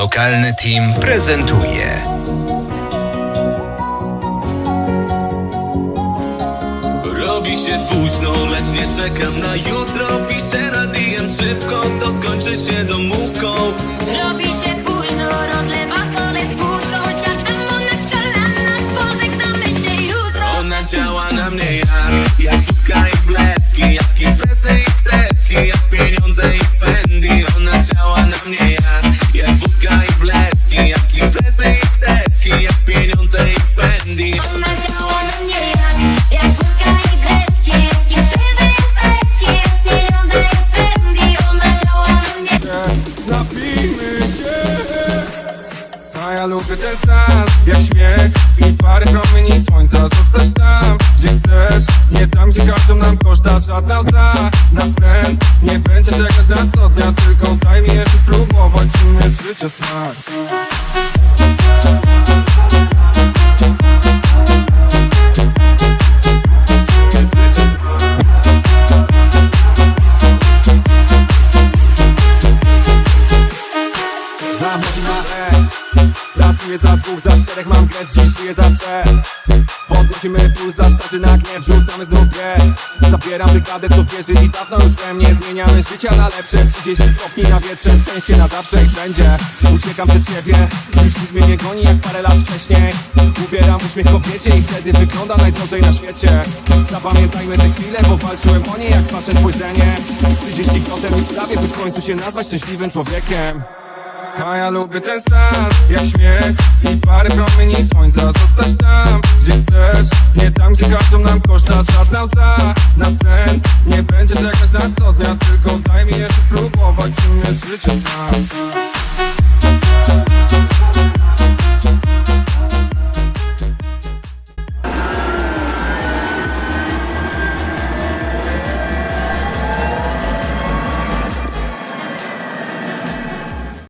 Lokalny team prezentuje. Robi się późno, lecz nie czekam na jutro. Piszę na DM szybko, to skończy się domówką. Robi się późno, rozlewam kolej z wódką. Siadam mu na kolanach, pożegnamy się jutro. Ona działa na mnie jak, Ona działa na mnie jak, jak wódka i bledki Jak imprezy i setki, jak pieniądze i Fendi Ona działa na mnie. Napijmy się. A ja lubię ten stan Jak śmiech i parę promieni. Słońca Zostać tam, gdzie chcesz. Nie tam, gdzie każą nam koszta Żadna łza. Na sen Nie będzie czekać na dnia Tylko daj mi jeszcze spróbować Czym jest życie smak na E. Pracuję za dwóch, za czterech mam gest Dziś żyję za trzech. Podnosimy puls za starzy na gniew Rzucamy znów grę. Zabieram brygadę, co wierzy i dawno już we mnie Zmieniamy życia na lepsze 30 stopni na wietrze Szczęście na zawsze i wszędzie. Uciekam przed siebie Już nic mnie nie goni jak parę lat wcześniej. Ubieram uśmiech kobiecie i wtedy wygląda najdrożej na świecie. Zapamiętajmy te chwile, bo walczyłem o nie jak z wasze spojrzenie 30% mi sprawie, by w końcu się nazwać szczęśliwym człowiekiem a ja lubię ten stan, jak śmiech i parę promieni słońca. Zostać tam, gdzie chcesz, nie tam, gdzie każą nam koszta Żadna łza na sen, nie będzie czekać na dnia. Tylko daj mi jeszcze spróbować, czym jest życie smak